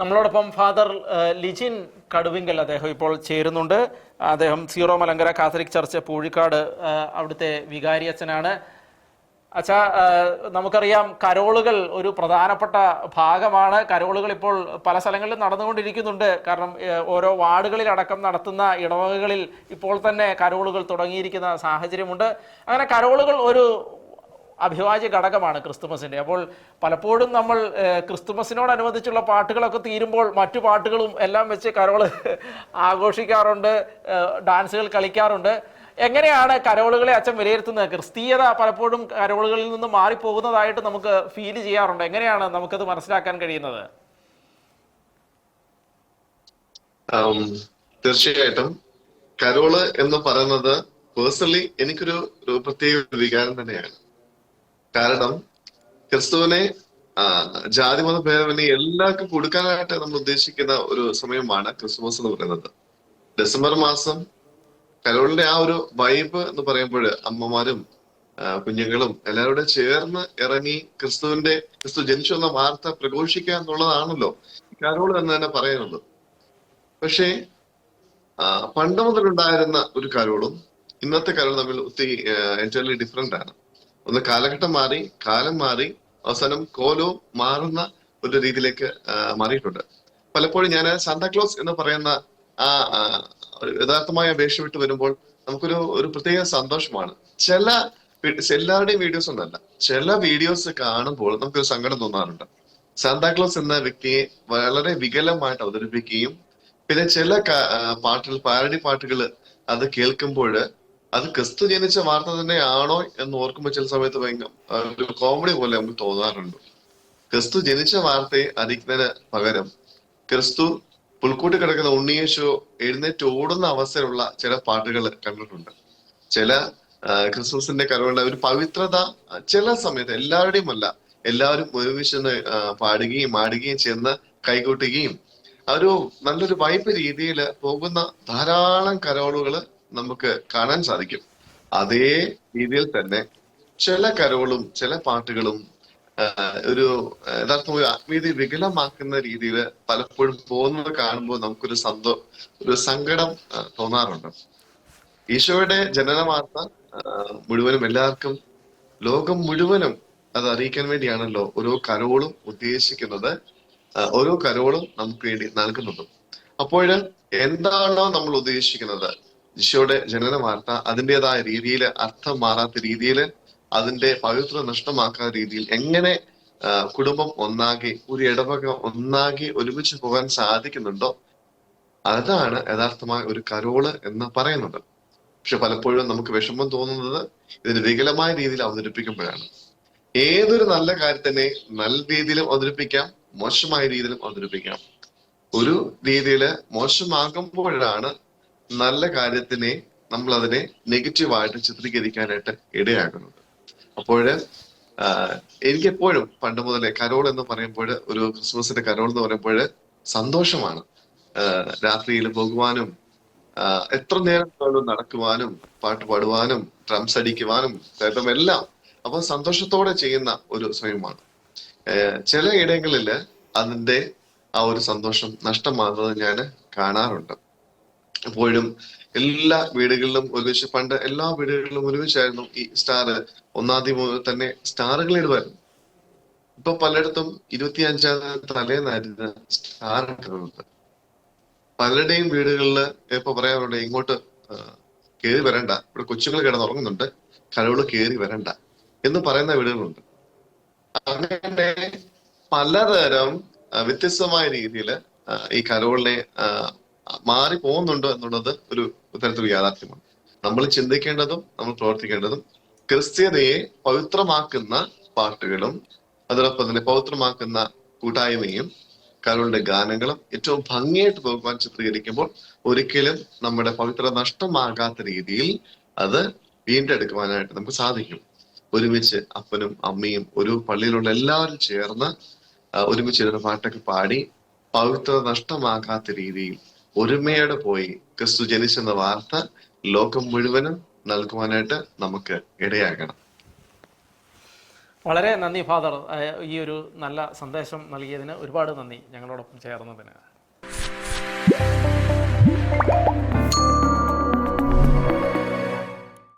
നമ്മളോടൊപ്പം ഫാദർ ലിജിൻ കടുവിങ്കൽ അദ്ദേഹം ഇപ്പോൾ ചേരുന്നുണ്ട്. അദ്ദേഹം Syro Malankara Catholic church Poozhikkad അവിടുത്തെ വികാരി അച്ഛനാണ്. അച്ഛാ നമുക്കറിയാം കരോളുകൾ ഒരു പ്രധാനപ്പെട്ട ഭാഗമാണ്. കരോളുകൾ ഇപ്പോൾ പല സ്ഥലങ്ങളിലും നടന്നുകൊണ്ടിരിക്കുന്നുണ്ട്. കാരണം ഓരോ വാർഡുകളിൽ അടക്കം നടത്തുന്ന ഇടവകകളിൽ ഇപ്പോൾ തന്നെ കരോളുകൾ തുടങ്ങിയിരിക്കുന്ന സാഹചര്യമുണ്ട്. അങ്ങനെ കരോളുകൾ ഒരു അഭിവാജ്യ ഘടകമാണ് ക്രിസ്തുമസിന്റെ. അപ്പോൾ പലപ്പോഴും നമ്മൾ ക്രിസ്തുമസിനോടനുബന്ധിച്ചുള്ള പാട്ടുകളൊക്കെ തീരുമ്പോൾ മറ്റു പാട്ടുകളും എല്ലാം വെച്ച് കരോൾ ആഘോഷിക്കാറുണ്ട് ഡാൻസുകൾ കളിക്കാറുണ്ട്. എങ്ങനെയാണ് കരോളുകളെ അച്ഛൻ വിലയിരുത്തുന്നത്? ക്രിസ്തീയത പലപ്പോഴും കരോളുകളിൽ നിന്ന് മാറിപ്പോകുന്നതായിട്ട് നമുക്ക് ഫീൽ ചെയ്യാറുണ്ട്. എങ്ങനെയാണ് നമുക്കത് മനസ്സിലാക്കാൻ കഴിയുന്നത്? തീർച്ചയായിട്ടും. കരോൾ എന്ന് പറയുന്നത് പേഴ്സണലി എനിക്കൊരു പ്രത്യേക വികാരം തന്നെയാണ്. കാരണം ക്രിസ്തുവിനെ ജാതി മത ഭേദമന്യേ എല്ലാവർക്കും കൊടുക്കാനായിട്ട് നമ്മൾ ഉദ്ദേശിക്കുന്ന ഒരു സമയമാണ് ക്രിസ്മസ് എന്ന് പറയുന്നത്. ഡിസംബർ മാസം കരോളിന്റെ ആ ഒരു വൈബ് എന്ന് പറയുമ്പോൾ അമ്മമാരും കുഞ്ഞുങ്ങളും എല്ലാവരും ചേർന്ന് ഇറങ്ങി ക്രിസ്തുവിന്റെ ക്രിസ്തു ജനിച്ചു എന്ന വാർത്ത പ്രഘോഷിക്കുക എന്നുള്ളതാണല്ലോ കരോൾ എന്ന് തന്നെ പറയുന്നത്. പക്ഷേ പണ്ട് മുതലുണ്ടായിരുന്ന ഒരു കരോളും ഇന്നത്തെ കരോൾ തമ്മിൽ ഒത്തിരി ഡിഫറെന്റ് ആണ്. ഒന്ന് കാലഘട്ടം മാറി കാലം മാറി അവസാനം കോലോ മാറുന്ന ഒരു രീതിയിലേക്ക് മാറിയിട്ടുണ്ട്. പലപ്പോഴും ഞാൻ സാന്താക്ലോസ് എന്ന് പറയുന്ന ആ യഥാർത്ഥമായ അപേക്ഷ വിട്ട് വരുമ്പോൾ നമുക്കൊരു ഒരു പ്രത്യേക സന്തോഷമാണ്. ചില എല്ലാവരുടെയും വീഡിയോസ് ഒന്നല്ല ചില വീഡിയോസ് കാണുമ്പോൾ നമുക്കൊരു സങ്കടം തോന്നാറുണ്ട്. സാന്താക്ലോസ് എന്ന വ്യക്തിയെ വളരെ വികലമായിട്ട് അവതരിപ്പിക്കുകയും പിന്നെ ചില പാട്ടുകൾ പാരഡി പാട്ടുകൾ അത് കേൾക്കുമ്പോൾ അത് ക്രിസ്തു ജനിച്ച വാർത്ത തന്നെയാണോ എന്ന് ഓർക്കുമ്പോൾ ചില സമയത്ത് ഭയങ്കര ഒരു കോമഡി പോലെ നമുക്ക് തോന്നാറുണ്ട്. ക്രിസ്തു ജനിച്ച വാർത്തയെ അറിയിക്കുന്നതിന് പകരം ക്രിസ്തു പുൽക്കൂട്ടി കിടക്കുന്ന ഉണ്ണിയേശു എഴുന്നേറ്റ് ഓടുന്ന അവസരമുള്ള ചില പാട്ടുകൾ കണ്ടിട്ടുണ്ട്. ചില ക്രിസ്മസിന്റെ കരോളുടെ ഒരു പവിത്രത ചില സമയത്ത് എല്ലാവരുടെയും അല്ല എല്ലാവരും ഒരുമിച്ച് നിന്ന്, ആ, പാടുകയും ആടുകയും ചെന്ന് കൈകൊട്ടുകയും ഒരു നല്ലൊരു വൈപ്പ് രീതിയിൽ പോകുന്ന ധാരാളം കരോളുകൾ നമുക്ക് കാണാൻ സാധിക്കും. അതേ രീതിയിൽ തന്നെ ചില കരോളും ചില പാട്ടുകളും ഒരു യഥാർത്ഥം ഒരു ആത്മീയത വികലമാക്കുന്ന രീതിയിൽ പലപ്പോഴും പോകുന്നത് കാണുമ്പോൾ നമുക്കൊരു സന്തോ ഒരു സങ്കടം തോന്നാറുണ്ട്. ഈശോയുടെ ജനന വാർത്ത മുഴുവനും എല്ലാവർക്കും ലോകം മുഴുവനും അത് അറിയിക്കാൻ വേണ്ടിയാണല്ലോ ഓരോ കരോളും ഉദ്ദേശിക്കുന്നത്. ഓരോ കരോളും നമുക്ക് വേണ്ടി നൽകുന്നതും അപ്പോൾ എന്താണോ നമ്മൾ ഉദ്ദേശിക്കുന്നത് ഈശോയുടെ ജനന വാർത്ത അതിന്റെതായ രീതിയിൽ അർത്ഥം മാറാത്ത രീതിയിൽ അതിന്റെ പവിത്ര നഷ്ടമാക്കാത്ത രീതിയിൽ എങ്ങനെ കുടുംബം ഒന്നാകെ ഒരു ഇടവക ഒന്നാകെ ഒരുമിച്ച് പോകാൻ സാധിക്കുന്നുണ്ടോ? അതാണ് യഥാർത്ഥമായ ഒരു കരോൾ എന്ന് പറയുന്നത്. പക്ഷെ പലപ്പോഴും നമുക്ക് വിഷമം തോന്നുന്നത് ഇതിന് വികലമായ രീതിയിൽ അവതരിപ്പിക്കുമ്പോഴാണ്. ഏതൊരു നല്ല കാര്യത്തിനെ നല്ല രീതിയിലും അവതരിപ്പിക്കാം മോശമായ രീതിയിലും അവതരിപ്പിക്കാം. ഒരു രീതിയിൽ മോശമാകുമ്പോഴാണ് നല്ല കാര്യത്തിനെ നമ്മൾ അതിനെ നെഗറ്റീവായിട്ട് ചിത്രീകരിക്കാനായിട്ട് ഇടയാകുന്നത് അപ്പോഴ് എനിക്ക് എപ്പോഴും പണ്ട് മുതലേ കരോൾ എന്ന് പറയുമ്പോൾ ഒരു ക്രിസ്മസിന്റെ കരോൾ എന്ന് പറയുമ്പോൾ സന്തോഷമാണ്. രാത്രിയിൽ പോകുവാനും എത്ര നേരം പോലും നടക്കുവാനും പാട്ട് പാടുവാനും ഡ്രംസ് അടിക്കുവാനും ചേട്ടം എല്ലാം അപ്പൊ സന്തോഷത്തോടെ ചെയ്യുന്ന ഒരു സമയമാണ്. ചില ഇടങ്ങളിൽ അതിന്റെ ആ ഒരു സന്തോഷം നഷ്ടമാകുന്നത് ഞാൻ കാണാറുണ്ട്. എപ്പോഴും എല്ലാ വീടുകളിലും ഒരുമിച്ച് പണ്ട് എല്ലാ വീടുകളിലും ഒരുമിച്ചായിരുന്നു ഈ സ്റ്റാർ ഒന്നാം തീയതി മുതൽ തന്നെ സ്റ്റാറുകൾ ഇടുമായിരുന്നു ഇപ്പൊ പലയിടത്തും ഇരുപത്തി അഞ്ചാം തലേന്നായിരുന്നു സ്റ്റാർ ഇടുന്നത്. പലരുടെയും വീടുകളിൽ ഇപ്പൊ പറയാറുണ്ട് ഇങ്ങോട്ട് കയറി വരണ്ട. ഇവിടെ കൊച്ചുങ്ങൾ കിടന്നുറങ്ങുന്നുണ്ട്. കഴിവുകൾ കയറി വരണ്ട എന്ന് പറയുന്ന വീടുകളുണ്ട്. അങ്ങനെ പലതരം വ്യത്യസ്തമായ രീതിയിൽ ഈ കരോളിനെ മാറി പോകുന്നുണ്ടോ എന്നുള്ളത് ഒരു തരത്തിൽ യാഥാർത്ഥ്യമാണ്. നമ്മൾ ചിന്തിക്കേണ്ടതും നമ്മൾ പ്രവർത്തിക്കേണ്ടതും ക്രിസ്ത്യതയെ പവിത്രമാക്കുന്ന പാട്ടുകളും അതോടൊപ്പം തന്നെ പവിത്രമാക്കുന്ന കൂട്ടായ്മയും കലകളുടെ ഗാനങ്ങളും ഏറ്റവും ഭംഗിയായിട്ട് ഭഗവാൻ ചിത്രീകരിക്കുമ്പോൾ ഒരിക്കലും നമ്മുടെ പവിത്ര നഷ്ടമാകാത്ത രീതിയിൽ അത് വീണ്ടെടുക്കുവാനായിട്ട് നമുക്ക് സാധിക്കും. ഒരുമിച്ച് അപ്പനും അമ്മയും ഒരു പള്ളിയിലുള്ള എല്ലാവരും ചേർന്ന് ഒരുമിച്ച് ഒരു പാട്ടൊക്കെ പാടി പവിത്ര നഷ്ടമാകാത്ത രീതിയിൽ ഒരുമയോടെ പോയി ക്രിസ്തു ജനിച്ചെന്ന വാർത്ത ലോകം മുഴുവനും നൽകുവാനായിട്ട് നമുക്ക് ഇടയാകണം. വളരെ നന്ദി ഫാദർ. ഈ ഒരു നല്ല സന്ദേശം നൽകിയതിന് ഒരുപാട് നന്ദി ഞങ്ങളോടൊപ്പം ചേർന്നതിന്.